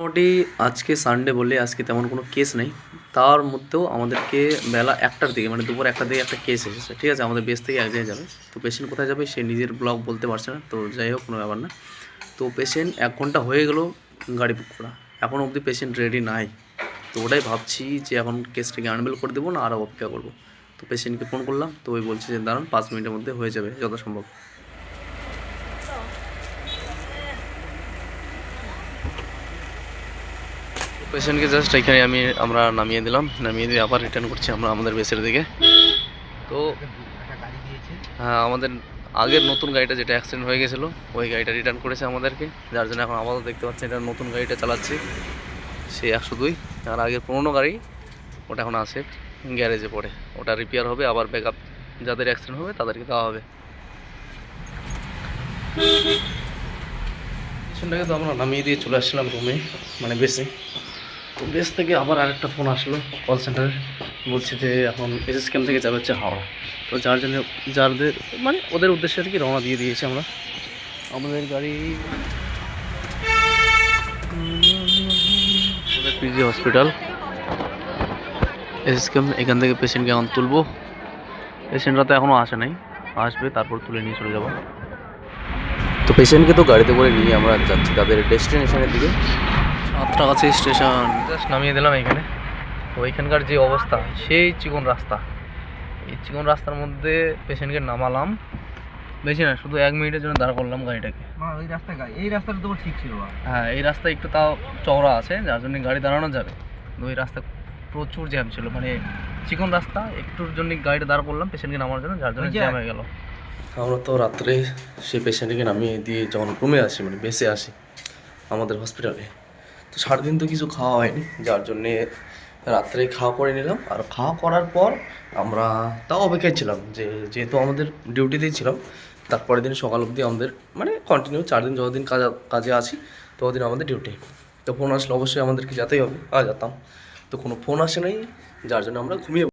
মোটামুটি আজকে সানডে বলে আজকে তেমন কোনো কেস নেই। তার মধ্যেও আমাদেরকে বেলা একটার দিকে মানে দুপুর একটার দিকে একটা কেস এসেছে। ঠিক আছে, আমাদের বেস থেকে এক জায়গায় যাবে। তো পেশেন্ট কোথায় যাবে সে নিজের ব্লগ বলতে পারছে না। তো যাই হোক, কোনো ব্যাপার না। তো পেশেন্ট এক ঘণ্টা হয়ে গেল গাড়ি বুক করা। এখন অবধি পেশেন্ট রেডি নাই। তো ওটাই ভাবছি যে এখন কেসটাকে আনবেল করে দেবো না আরও অপেক্ষা করব। তো পেশেন্টকে ফোন করলাম। তো ওই বলছে যে, দাঁড়ান, পাঁচ মিনিটের মধ্যে হয়ে যাবে, যথাসম্ভব। পেশেন্টকে জাস্ট এখানে আমি, আমরা নামিয়ে দিলাম। নামিয়ে দিয়ে আবার রিটার্ন করছি আমরা আমাদের বেসের দিকে। তো হ্যাঁ আমাদের আগের নতুন গাড়িটা যেটা অ্যাক্সিডেন্ট হয়ে গেছিল, ওই গাড়িটা রিটার্ন করেছে আমাদেরকে। যার জন্য এখন আপাতত দেখতে পাচ্ছি এটা নতুন গাড়িটা চালাচ্ছি। সে একশো দুই। আর আগের পুরোনো গাড়ি, ওটা এখন আছে গ্যারেজে পড়ে। ওটা রিপেয়ার হবে, আবার ব্যাকআপ যাদের অ্যাক্সিডেন্ট হবে তাদেরকে দেওয়া হবে। পেশেন্টটাকে তো আমরা নামিয়ে দিয়ে চলে আসছিলাম রুমে মানে বেসে তো বেস থেকে আবার আরেকটা ফোন আসলো কল সেন্টারে বলছে যে এখন এসএস ক্যাম্প থেকে যাবে হচ্ছে হাওড়া। তো যার জন্য যাদের মানে ওদের উদ্দেশ্যে আর কি রওনা দিয়ে দিয়েছি আমরা। আমাদের গাড়ি পিজি হসপিটাল এসএস ক্যাম্প এখান থেকে পেশেন্টকে এখন তুলবো। পেশেন্টরা তো এখনও আসে নাই। আসবে, তারপর তুলে নিয়ে চলে যাব। তো পেশেন্টকে তো গাড়িতে করে নিয়ে আমরা যাচ্ছি তাদের ডেস্টিনেশনের দিকে। সাঁতরাগাছি স্টেশন। জাস্ট নামিয়ে দিলাম এখানে তো ওইখানকার যে অবস্থা সেই চিকন রাস্তা। এই চিকন রাস্তার মধ্যে পেশেন্টকে নামালাম। বেশি না শুধু এক মিনিটের জন্য দাঁড় করলাম গাড়িটাকে। ওই রাস্তা এই রাস্তাটা তো ঠিক ছিল হ্যাঁ এই রাস্তা একটু তাও চওড়া আছে যার জন্য গাড়ি দাঁড়ানো যাবে। ওই রাস্তা প্রচুর জ্যাম ছিল মানে চিকন রাস্তা একটুর জন্য গাড়িটা দাঁড় করলাম পেশেন্টকে নামার জন্য যার জন্য জ্যাম হয়ে গেল। আমরা তো রাত্রে সেই পেশেন্টকে নামিয়ে দিয়ে যখন রুমে আসি মানে বেসে আসি, আমাদের হসপিটালে তো সারাদিন তো কিছু খাওয়া হয়নি। যার জন্যে রাত্রে খাওয়া করে নিলাম। আর খাওয়া করার পর আমরা তাও অপেক্ষায় ছিলাম যে, যেহেতু আমাদের ডিউটিতেই ছিলাম, তারপরের দিন সকাল অবধি আমাদের মানে কন্টিনিউ চার দিন যতদিন কাজ, কাজে আছি, ততদিন আমাদের ডিউটি তো ফোন আসলে অবশ্যই আমাদেরকে যেতেই হবে। আর যেতাম। তো কোনো ফোন আসে নাই, যার জন্য আমরা ঘুমিয়ে